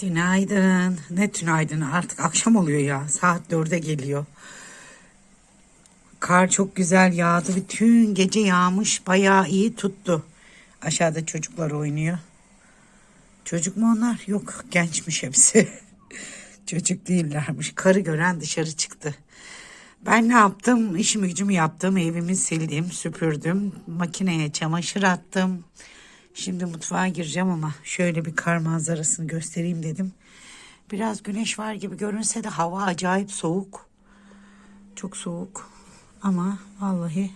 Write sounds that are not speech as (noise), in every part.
Günaydın. Ne günaydın artık akşam oluyor ya. Saat dörde geliyor. Kar çok güzel yağdı. Bütün gece yağmış. Bayağı iyi tuttu. Aşağıda çocuklar oynuyor. Çocuk mu onlar? Yok gençmiş hepsi. (laughs) Çocuk değillermiş. Karı gören dışarı çıktı. Ben ne yaptım? İşimi gücümü yaptım. Evimi sildim, süpürdüm. Makineye çamaşır attım. Şimdi mutfağa gireceğim ama şöyle bir kar manzarasını göstereyim dedim. Biraz güneş var gibi görünse de hava acayip soğuk. Çok soğuk. Ama vallahi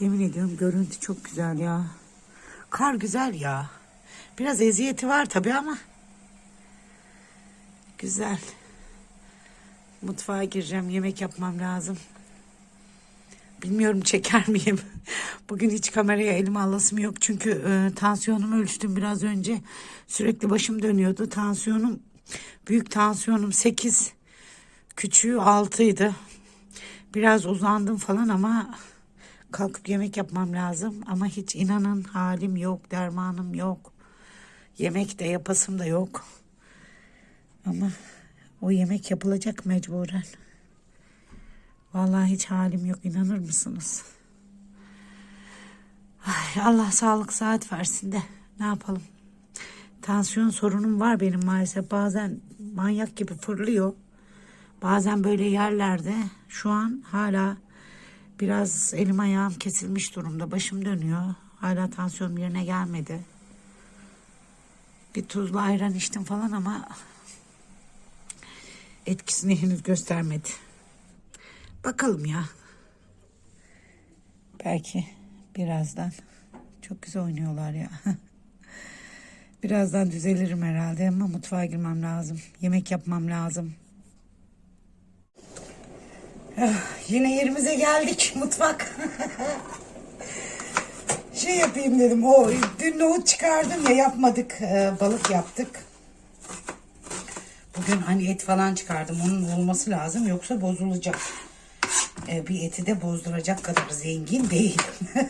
yemin ediyorum görüntü çok güzel ya. Kar güzel ya. Biraz eziyeti var tabii ama güzel. Mutfağa gireceğim. Yemek yapmam lazım. Bilmiyorum çeker (laughs) miyim? Bugün hiç kameraya elime alasım yok. Çünkü e, tansiyonumu ölçtüm biraz önce. Sürekli başım dönüyordu. Tansiyonum, büyük tansiyonum 8. Küçüğü 6 idi. Biraz uzandım falan ama kalkıp yemek yapmam lazım. Ama hiç inanın halim yok, dermanım yok. Yemek de yapasım da yok. Ama o yemek yapılacak mecburen. Vallahi hiç halim yok inanır mısınız? Ay, Allah sağlık saat versin de ne yapalım. Tansiyon sorunum var benim maalesef. Bazen manyak gibi fırlıyor. Bazen böyle yerlerde şu an hala biraz elim ayağım kesilmiş durumda. Başım dönüyor. Hala tansiyonum yerine gelmedi. Bir tuzlu ayran içtim falan ama etkisini henüz göstermedi. Bakalım ya. Belki birazdan. Çok güzel oynuyorlar ya. (laughs) birazdan düzelirim herhalde ama mutfağa girmem lazım. Yemek yapmam lazım. Ah, Yine yerimize geldik (laughs) mutfak. (laughs) şey yapayım dedim. O dün nohut çıkardım ya yapmadık. Ee, balık yaptık. Bugün hani et falan çıkardım. Onun olması lazım yoksa bozulacak. Ee, bir eti de bozduracak kadar zengin değilim. (laughs)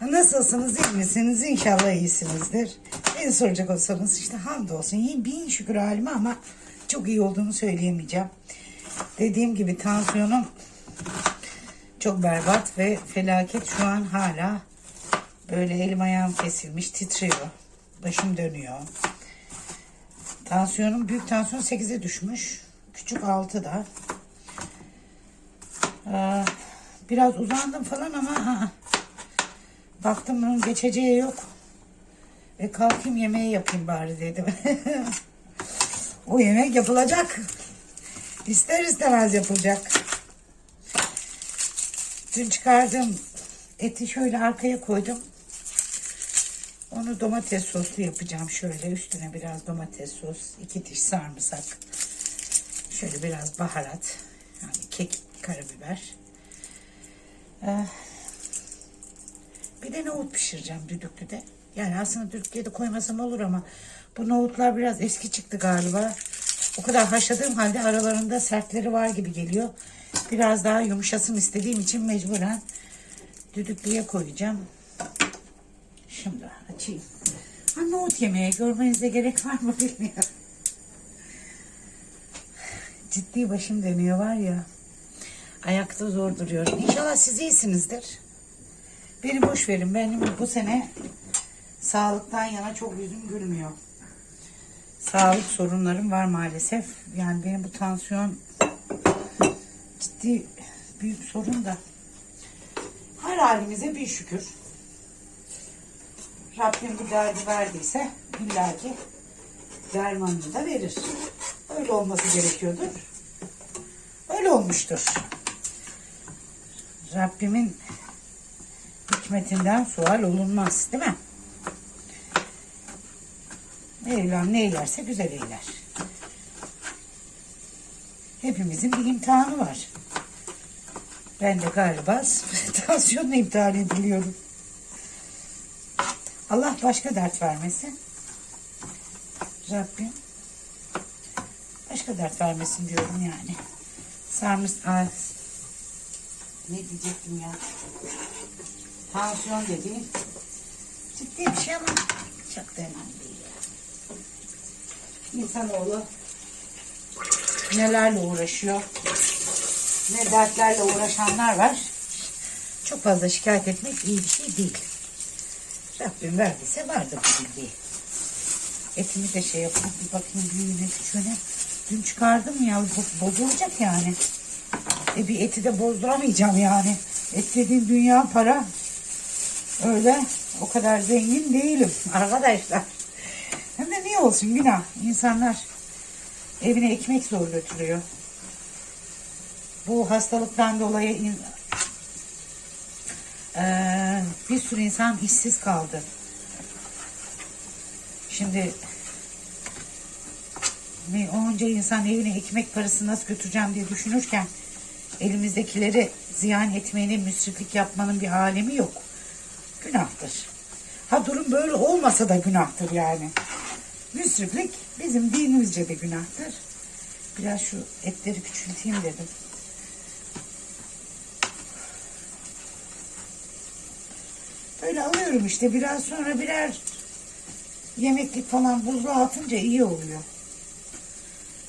Nasılsınız iyi misiniz? İnşallah iyisinizdir. Beni soracak olsanız işte hamdolsun. İyi bin şükür halime ama çok iyi olduğunu söyleyemeyeceğim. Dediğim gibi tansiyonum çok berbat ve felaket şu an hala böyle elim ayağım kesilmiş titriyor. Başım dönüyor. Tansiyonum büyük tansiyon 8'e düşmüş. Küçük 6'da. Ee, biraz uzandım falan ama aa, baktım bunun geçeceği yok. Ve kalkayım yemeği yapayım bari dedim. (laughs) o yemek yapılacak. İster istemez yapılacak. Dün çıkardım eti şöyle arkaya koydum. Onu domates soslu yapacağım şöyle. Üstüne biraz domates sos, iki diş sarımsak. Şöyle biraz baharat. Yani kek, karabiber. Ee, bir de nohut pişireceğim düdüklüde. Yani aslında düdüklüye de koymasam olur ama bu nohutlar biraz eski çıktı galiba. O kadar haşladığım halde aralarında sertleri var gibi geliyor. Biraz daha yumuşasın istediğim için mecburen düdüklüye koyacağım. Şimdi açayım. Ha nohut yemeği görmenize gerek var mı bilmiyorum. Ciddi başım dönüyor var ya. Ayakta zor duruyorum. İnşallah siz iyisinizdir. Beni boş verin. Benim bu sene sağlıktan yana çok yüzüm gülmüyor. Sağlık sorunlarım var maalesef. Yani benim bu tansiyon ciddi büyük sorun da. Her halimize bir şükür. Rabbim bu derdi verdiyse illaki dermanını da verir. Öyle olması gerekiyordur. Öyle olmuştur. Rabbimin hikmetinden sual olunmaz değil mi? Mevlam ne eylerse güzel eyler. Hepimizin bir imtihanı var. Ben de galiba (laughs) tansiyonla imtihan ediliyorum. Allah başka dert vermesin. Rabbim başka dert vermesin diyorum yani. Sarmış ne diyecektim ya? Tansiyon dediğim ciddi bir şey ama çok da önemli değil. insanoğlu nelerle uğraşıyor. Ne dertlerle uğraşanlar var. Çok fazla şikayet etmek iyi bir şey değil. Rabbim verdiyse vardı bu bildiği. Etimi de şey yapıp bir bakayım büyüğüne küçüğüne. Dün çıkardım ya bo- bozulacak yani. E bir eti de bozduramayacağım yani. Et dediğim dünya para. Öyle o kadar zengin değilim (laughs) arkadaşlar. Hem de niye olsun günah. İnsanlar evine ekmek zor götürüyor. Bu hastalıktan dolayı in- Eee, bir sürü insan işsiz kaldı. Şimdi onca insan evine ekmek parası nasıl götüreceğim diye düşünürken elimizdekileri ziyan etmenin, müsriflik yapmanın bir alemi yok. Günahtır. Ha durum böyle olmasa da günahtır yani. Müsriflik bizim dinimizce de günahtır. Biraz şu etleri küçülteyim dedim. Böyle alıyorum işte biraz sonra birer yemeklik falan buzluğa atınca iyi oluyor.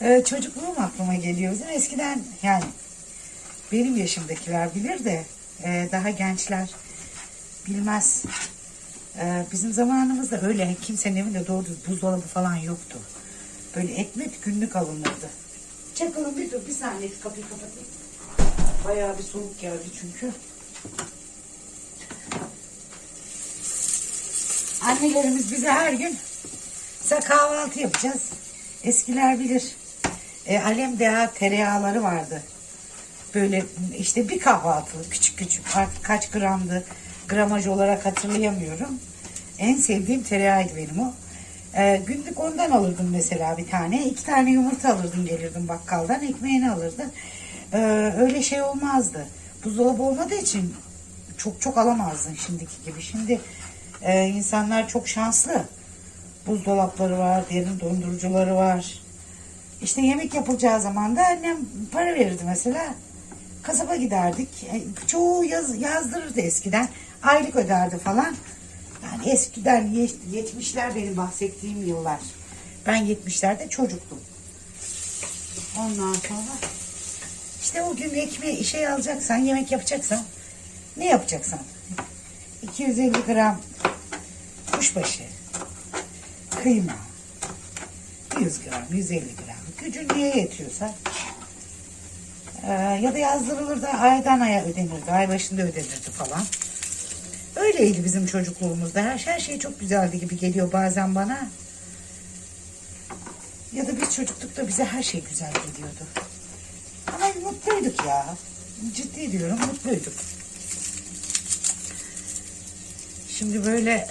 Ee, çocukluğum aklıma geliyor. Bizim eskiden yani benim yaşımdakiler bilir de e, daha gençler bilmez. Ee, bizim zamanımızda öyle kimsenin evinde doğru düz buzdolabı falan yoktu. Böyle ekmek günlük alınırdı. Çakalım bir dur bir saniye kapıyı kapatayım. Bayağı bir soğuk geldi çünkü. Annelerimiz bize her gün mesela kahvaltı yapacağız. Eskiler bilir. E, alem deha tereyağları vardı. Böyle işte bir kahvaltı küçük küçük artık kaç gramdı gramaj olarak hatırlayamıyorum. En sevdiğim tereyağıydı benim o. E, günlük ondan alırdım mesela bir tane. iki tane yumurta alırdım gelirdim bakkaldan ekmeğini alırdım. E, öyle şey olmazdı. Buzdolabı olmadığı için çok çok alamazdın şimdiki gibi. Şimdi e, insanlar çok şanslı. Buzdolapları var, derin dondurucuları var. İşte yemek yapılacağı zaman da annem para verirdi mesela. Kasaba giderdik. E, Çoğu yaz, yazdırırdı eskiden. Aylık öderdi falan. Yani eskiden ye- 70'ler benim bahsettiğim yıllar. Ben 70'lerde çocuktum. Ondan sonra işte o gün ekmeği şey alacaksan, yemek yapacaksan ne yapacaksan 250 gram kuşbaşı, kıyma, 100 gram, 150 gram. Gücün neye yetiyorsa. Ee, ya da yazdırılır da aydan aya ödenirdi. Ay başında ödenirdi falan. Öyleydi bizim çocukluğumuzda. Her, her şey çok güzeldi gibi geliyor bazen bana. Ya da biz çocuklukta bize her şey güzel geliyordu. Ama mutluyduk ya. Ciddi diyorum mutluyduk. Şimdi böyle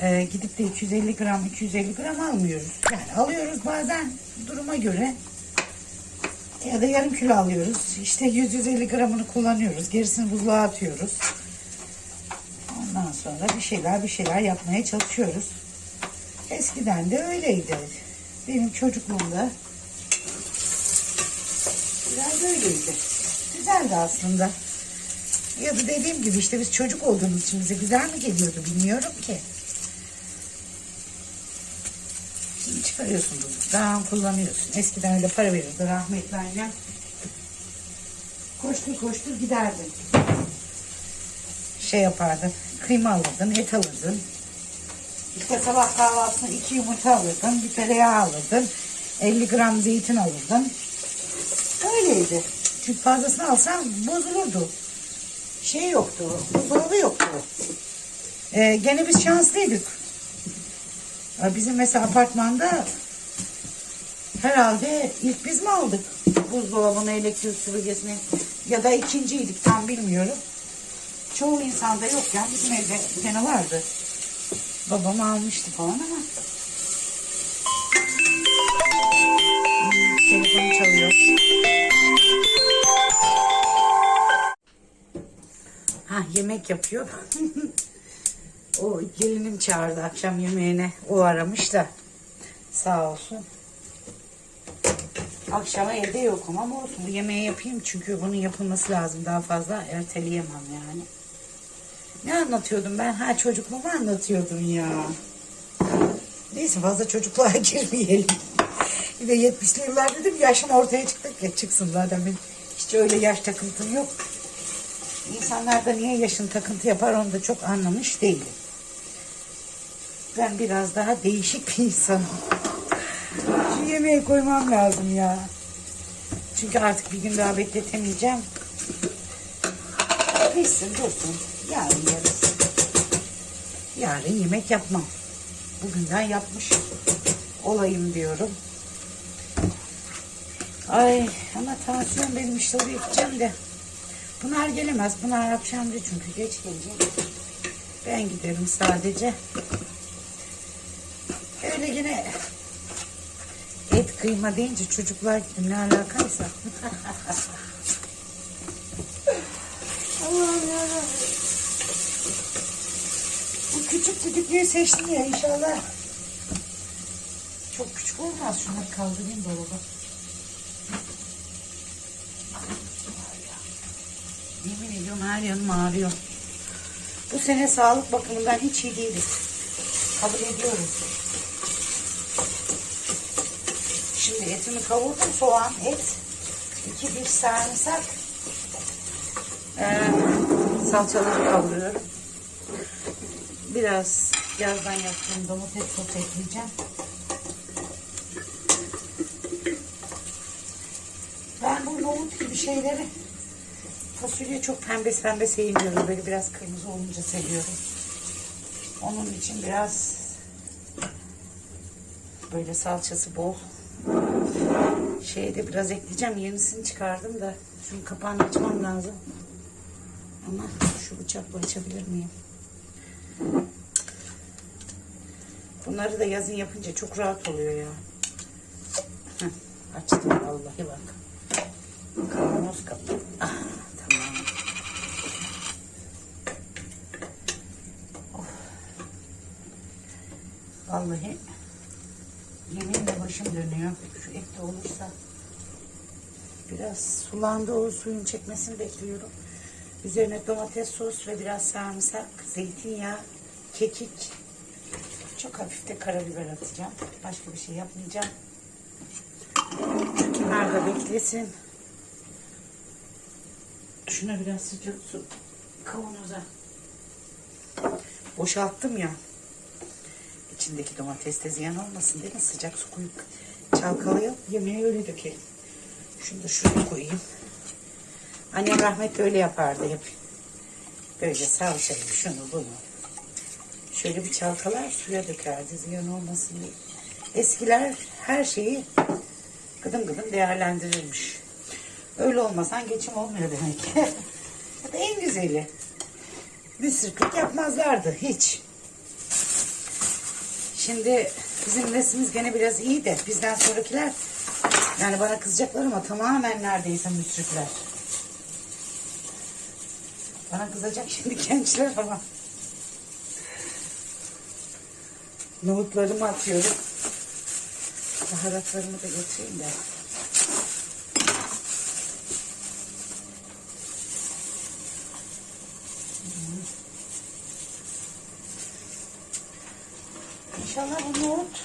e, gidip de 250 gram 250 gram almıyoruz. Yani alıyoruz bazen duruma göre ya da yarım kilo alıyoruz. İşte 100-150 gramını kullanıyoruz. Gerisini buzluğa atıyoruz. Ondan sonra bir şeyler bir şeyler yapmaya çalışıyoruz. Eskiden de öyleydi. Benim çocukluğumda biraz öyleydi. Güzeldi aslında. Ya da dediğim gibi işte biz çocuk olduğumuz için bize güzel mi geliyordu bilmiyorum ki. Şimdi çıkarıyorsun buzluktan kullanıyorsun. Eskiden öyle para verirdi rahmetli annem. Koştur koştur giderdin. Şey yapardın. Kıyma alırdın, et alırdın. İşte sabah kahvaltısına iki yumurta alırdın, bir tereyağı alırdın. 50 gram zeytin alırdın. Öyleydi. Çünkü fazlasını alsan bozulurdu. Şey yoktu, buzdolabı yoktu. Ee, gene biz şanslıydık. Bizim mesela apartmanda herhalde ilk biz mi aldık buzdolabını, elektrik süpürgesini ya da ikinciydik tam bilmiyorum. Çoğu insanda yokken bizim evde gene vardı. Babam almıştı falan ama. Hmm, telefonu çalıyor. Ha yemek yapıyor. (laughs) o gelinim çağırdı akşam yemeğine. O aramış da. Sağ olsun. Akşama evde yokum ama olsun. Bu yemeği yapayım çünkü bunun yapılması lazım. Daha fazla erteleyemem yani. Ne anlatıyordum ben? Ha çocukluğumu anlatıyordum ya. Neyse fazla çocukluğa (laughs) girmeyelim. Bir de 70'li yıllar dedim yaşım ortaya çıktı. Ya çıksın zaten benim hiç öyle yaş takıntım yok. İnsanlar da niye yaşın takıntı yapar onu da çok anlamış değilim. Ben biraz daha değişik bir insanım. Şu yemeğe koymam lazım ya. Çünkü artık bir gün daha bekletemeyeceğim. Pişsin dursun. Yarın yeriz. Yarın yemek yapmam. Bugünden yapmış olayım diyorum. Ay ama tansiyon benim işte oraya gideceğim de. Pınar gelemez. Pınar akşamcı çünkü geç gelecek. Ben giderim sadece. Öyle yine et kıyma deyince çocuklar ne alakaysa. Allah'ım yarabbim. Bu küçük düdüklüyü seçtim ya inşallah. Çok küçük olmaz. Şunları kaldırayım dolaba. Yemin ediyorum her yanım ağrıyor. Bu sene sağlık bakımından hiç iyi değiliz. Kabul ediyorum. Şimdi etimi kavurdum. Soğan, et, iki diş sarımsak. Ee, salçaları kavuruyorum. Biraz yazdan yaptığım domates sos ekleyeceğim. Ben bu nohut gibi şeyleri fasulye çok pembe pembe sevmiyorum. Böyle biraz kırmızı olunca seviyorum. Onun için biraz böyle salçası bol. Şeye de biraz ekleyeceğim. Yenisini çıkardım da şunun kapağını açmam lazım. Ama şu bıçakla açabilir miyim? Bunları da yazın yapınca çok rahat oluyor ya. Heh, açtım vallahi bak. Kavanoz kapı. Ah, tamam. Of. Vallahi yeminle başım dönüyor. Şu et de olursa biraz sulandı o suyun çekmesini bekliyorum. Üzerine domates sos ve biraz sarımsak, zeytinyağı, kekik. Çok hafif de karabiber atacağım. Başka bir şey yapmayacağım. Kenarda beklesin. Şuna biraz sıcak su kavanoza boşalttım ya. İçindeki domates de ziyan olmasın mi? Sıcak su koyup çalkalayıp yemeğe öyle dökelim. Şunu da şuraya koyayım. Annem rahmetli öyle yapardı hep. Böyle salçalı şunu bunu. Şöyle bir çalkalar suya dökerdi ziyan olmasın diye. Eskiler her şeyi gıdım gıdım değerlendirirmiş. Öyle olmasan geçim olmuyor demek ki. (laughs) en güzeli. Müsriflik yapmazlardı hiç. Şimdi bizim neslimiz gene biraz iyi de bizden sonrakiler yani bana kızacaklar ama tamamen neredeyse müsrifler. Bana kızacak şimdi (laughs) gençler ama. Nohutlarımı atıyorum. Baharatlarımı da getireyim de. İnşallah bu nohut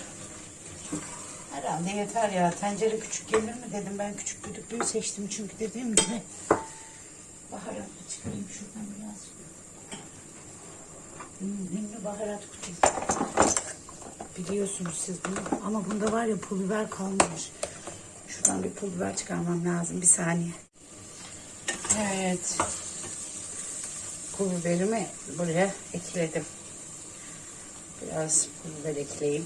herhalde yeter ya. Tencere küçük gelir mi dedim. Ben küçük düdüklüyü seçtim çünkü dediğim gibi. Baharatlı çıkarayım şuradan biraz. Ünlü baharat kutu. Biliyorsunuz siz bunu. Ama bunda var ya pul biber kalmamış. Şuradan bir pul biber çıkarmam lazım. Bir saniye. Evet. Pul biberimi buraya ekledim. Biraz pul biber ekleyeyim.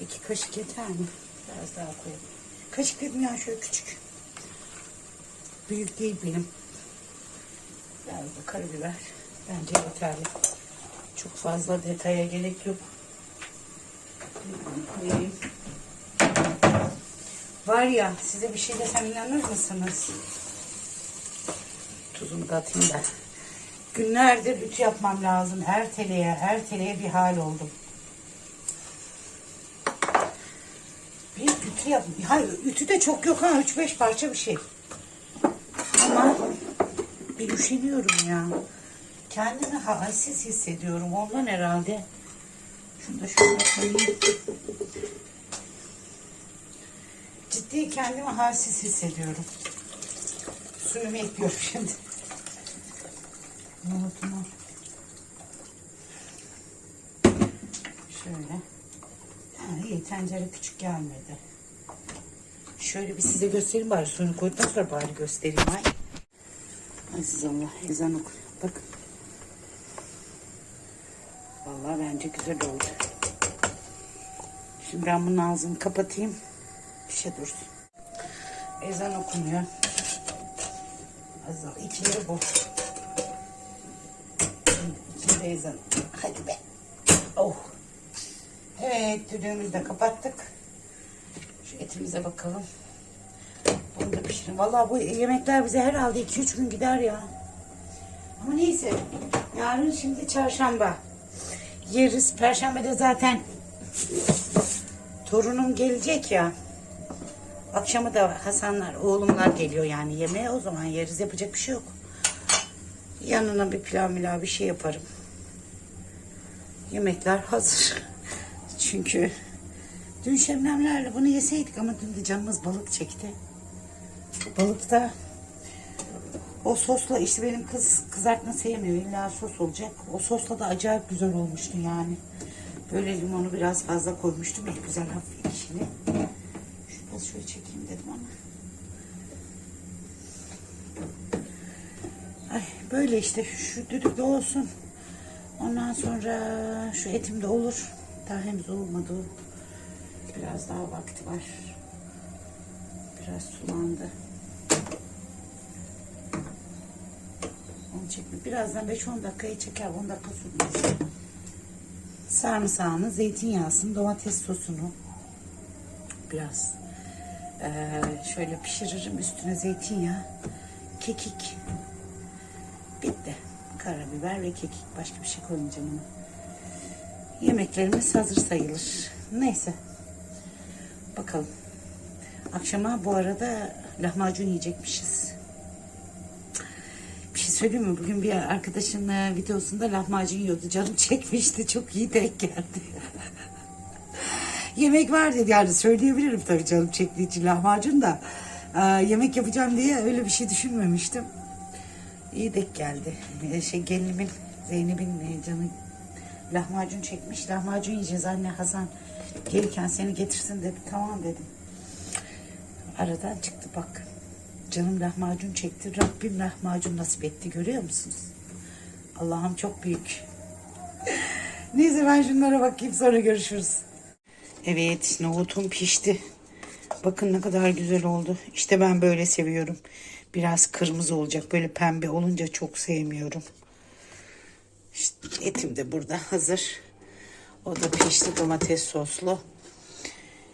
İki kaşık yeter mi? Biraz daha koyayım. Kaşık dedim ya şöyle küçük. Büyük değil benim. Biraz da karabiber. Bence yeterli. Çok fazla detaya gerek yok. Var ya size bir şey desem inanır mısınız? Tuzumu da atayım da. Günlerdir ütü yapmam lazım. Erteleye erteleye bir hal oldum. Bir ütü. Hayır ütü de çok yok ha. 3-5 parça bir şey. Ama bir üşeniyorum ya. Kendimi halsiz hissediyorum. Ondan herhalde Şunu da şöyle koyayım. Ciddi kendimi halsiz hissediyorum. Suyumu ekliyorum şimdi. Nohutumu. Şöyle. Ha, iyi tencere küçük gelmedi. Şöyle bir size göstereyim bari suyunu koyduktan sonra bari göstereyim. Ay. Aziz Allah ezan oku. Bakın. Vallahi bence güzel oldu. Şimdi ben bunun ağzını kapatayım. Bir şey dursun. Ezan okunuyor. Allah içinde bu. İçinde ezan. Hadi be. Oh. Evet düdüğümüzü de kapattık. Etimize bakalım. Bunu da pişirin. Vallahi bu yemekler bize herhalde 2-3 gün gider ya. Ama neyse. Yarın şimdi çarşamba. Yeriz. Perşembede zaten torunum gelecek ya. Akşama da Hasanlar, oğlumlar geliyor yani yemeğe. O zaman yeriz. Yapacak bir şey yok. Yanına bir pilav milav bir şey yaparım. Yemekler hazır. (laughs) Çünkü dün şebnemlerle bunu yeseydik ama dün de canımız balık çekti. Balık da o sosla işte benim kız kızartma sevmiyor. İlla sos olacak. O sosla da acayip güzel olmuştu yani. Böyle limonu biraz fazla koymuştum. Bir güzel hafif ekşili. Şu biraz şöyle çekeyim dedim ama. Ay böyle işte şu düdük de olsun. Ondan sonra şu etim de olur. Daha henüz olmadı. Biraz daha vakti var. Biraz sulandı. Onu çekme. Birazdan 5-10 dakikayı çeker. 10 dakika sürmez. Sarımsağını, zeytinyağısını, domates sosunu biraz eee, şöyle pişiririm. Üstüne zeytinyağı, kekik. Bitti. Karabiber ve kekik. Başka bir şey koymayacağım ona. Yemeklerimiz hazır sayılır. Neyse. Bakalım. Akşama bu arada lahmacun yiyecekmişiz. Bir şey söyleyeyim mi? Bugün bir arkadaşın e, videosunda lahmacun yiyordu. Canım (laughs) çekmişti. Çok iyi denk geldi. yemek var dedi yani söyleyebilirim tabii canım çektiği için lahmacun da. E, yemek yapacağım diye öyle bir şey düşünmemiştim. İyi denk geldi. E, şey gelinimin Zeynep'in e, canı lahmacun çekmiş. Lahmacun yiyeceğiz anne Hasan. Gelirken seni getirsin dedi. Tamam dedim. Aradan çıktı bak. Canım lahmacun çekti. Rabbim lahmacun nasip etti. Görüyor musunuz? Allah'ım çok büyük. Neyse ben şunlara bakayım sonra görüşürüz. Evet nohutum pişti. Bakın ne kadar güzel oldu. İşte ben böyle seviyorum. Biraz kırmızı olacak. Böyle pembe olunca çok sevmiyorum. İşte etim de burada hazır. O da pişti domates soslu.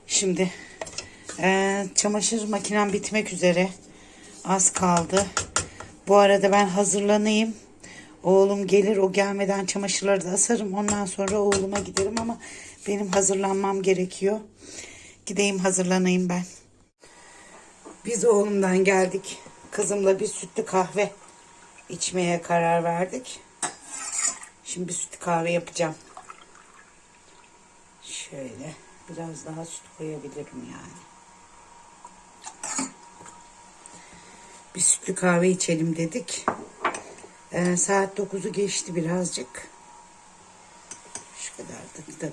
Şimdi eee, çamaşır makinem bitmek üzere. Az kaldı. Bu arada ben hazırlanayım. Oğlum gelir o gelmeden çamaşırları da asarım. Ondan sonra oğluma giderim ama benim hazırlanmam gerekiyor. Gideyim hazırlanayım ben. Biz oğlumdan geldik. Kızımla bir sütlü kahve içmeye karar verdik. Şimdi sütlü kahve yapacağım. Şöyle biraz daha süt koyabilirim yani. Bir sütlü kahve içelim dedik. Ee, saat 9'u geçti birazcık. Şu kadar da.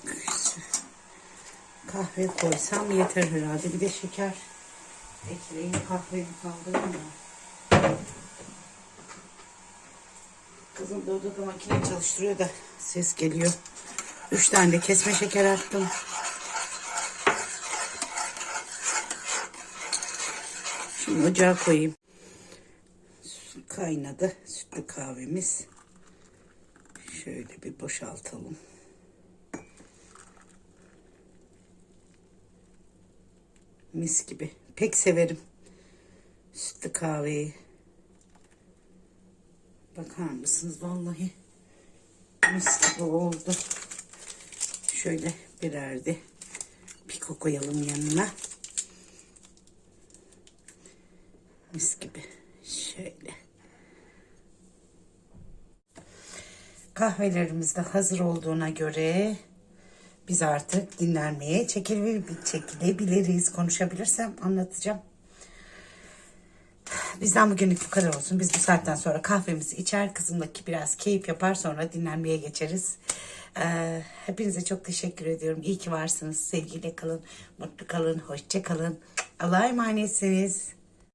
Kahve koysam yeter herhalde. Bir de şeker ekleyeyim. Kahveyi kaldırayım da. Kızım da odada makine çalıştırıyor da ses geliyor. Üç tane de kesme şeker attım. Şimdi ocağa koyayım. Kaynadı sütlü kahvemiz. Şöyle bir boşaltalım. Mis gibi. Pek severim sütlü kahveyi. Bakar mısınız? Vallahi mis gibi oldu. Şöyle birer de piko koyalım yanına. Mis gibi. Şöyle. Kahvelerimiz de hazır olduğuna göre biz artık dinlenmeye çekil- çekilebiliriz. Konuşabilirsem anlatacağım. Bizden bugünlük bu kadar olsun. Biz bu saatten sonra kahvemizi içer, kızımdaki biraz keyif yapar sonra dinlenmeye geçeriz. Ee, hepinize çok teşekkür ediyorum. İyi ki varsınız. Sevgiyle kalın, mutlu kalın, hoşça kalın. Allah'a emanetsiniz.